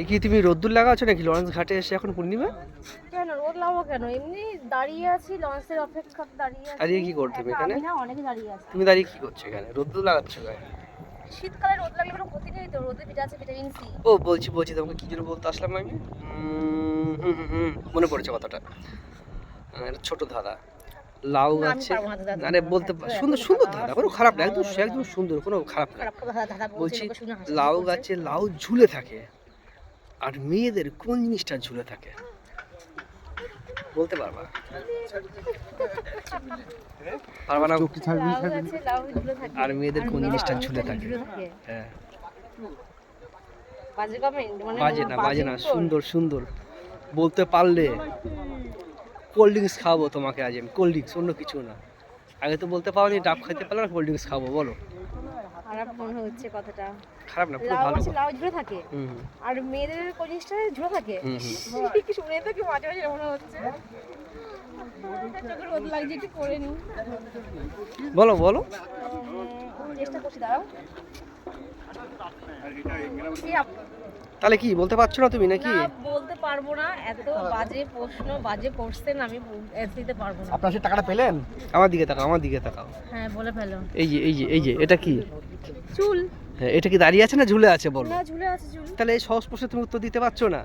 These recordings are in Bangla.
এ কি তুমি রোদ্দুর লাগাচ্ছ নাকি লরেন্স ঘাটে এসে এখন পূর্ণিমা? কেন? রোদ লাগাবো কেন? এমনি দাঁড়িয়ে আছি লঞ্চের অপেক্ষা দাঁড়িয়ে আছি। দাঁড়িয়ে কি করছ এখানে? আমি না অনেকে দাঁড়িয়ে আছে। তুমি দাঁড়িয়ে কি করছ এখানে? রোদ্দুর লাগাচ্ছ গায়ে শীতকালে রোদ লাগলে কোনো ক্ষতি নেই তো রোদে ভিটা আছে ভিটামিন সি। ও বলছি বলছি তোমাকে কি জন্য বলতে আসলাম আমি? মনে পড়েছে কথাটা। ছোট ধাঁধা। লাউ দাদা, মানে বলতে সুন্দর সুন্দর দাদা, ধাঁধা। কোনো খারাপ না একদম একদম সুন্দর কোনো খারাপ না। বলছে লাউ গাছে লাউ ঝুলে থাকে। আর মেয়েদের কোন জিনিসটা ঝুলে থাকে? বলতে পারবা? পারবা না? লাউ গাছে লাউ ঝুলে থাকে। আর মেয়েদের কোন জিনিসটা ঝুলে থাকে? হ্যাঁ। বাজে মানে বাজে না বাজে না। সুন্দর সুন্দর। বলতে পারলে কোল্ড ড্রিঙ্কস খাব তোমাকে আজ আমি। কোল্ড ড্রিঙ্কস অন্য কিছু না। আগে তো বলতে পারো ডাব খাইতে পারলে না কোল্ড ড্রিঙ্কস খাব বলো। খারাপ মনে হচ্ছে কথাটা। খারাপ না লাউ ভালো লাউ ঝুলে থাকে। আর মেয়েদের কোন জিনিসটা ঝুলে থাকে। কি শুনে তো কি মাঝে মাঝে মনে হচ্ছে। বলো বলো। চেষ্টা করছি দাঁড়াও। তাহলে কি বলতে পারছ না তুমি নাকি? বলতে পারব না। এত বাজে প্রশ্ন বাজে কোশ্চেন আমি দিতে পারব না। আপনার সে টাকাটা পেলেন? আমার দিকে তাকাও আমার দিকে তাকাও। হ্যাঁ বলে ফেলো। এই যে এই যে এই যে এটা কি? চুল। হ্যাঁ এটা কি দাঁড়িয়ে আছে না ঝুলে আছে বলো? না ঝুলে আছে চুল তাহলে এই সহজ প্রশ্নে তুমি উত্তর দিতে পারছ না?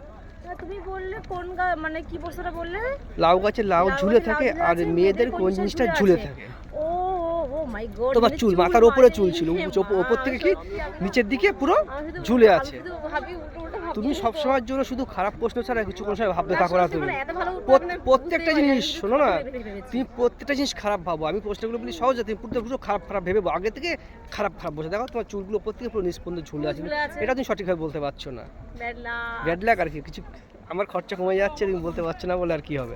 তুমি বললে কোন মানে কি প্রশ্নটা বললে? লাউ গাছে লাউ ঝুলে থাকে আর মেয়েদের কোন জিনিসটা ঝুলে থাকে? তোমার চুল মাথার উপরে চুল ছিল ওপ- ওপর থেকে কি? নিচের দিকে পুরো ঝুলে আছে। তুমি সব সময়ের জন্য শুধু খারাপ প্রশ্ন ছাড়া কিছু কোনো সময় ভাবতে থাকো না তুমি। প্রত্যেকটা জিনিস শোনো না তুমি প্রত্যেকটা জিনিস খারাপ ভাবো। আমি প্রশ্নগুলো বলি সহজ তুমি পুরো পুরো খারাপ খারাপ ভেবে আগে থেকে খারাপ খারাপ বসে দেখো তোমার চুলগুলো উপর থেকে পুরো নিষ্পন্দ ঝুলে আছে। এটা তুমি সঠিকভাবে বলতে পারছ না। ব্যাড লাগ আর কি কিছু আমার খরচা কমে যাচ্ছে তুমি বলতে পারছ না বলে আর কি হবে।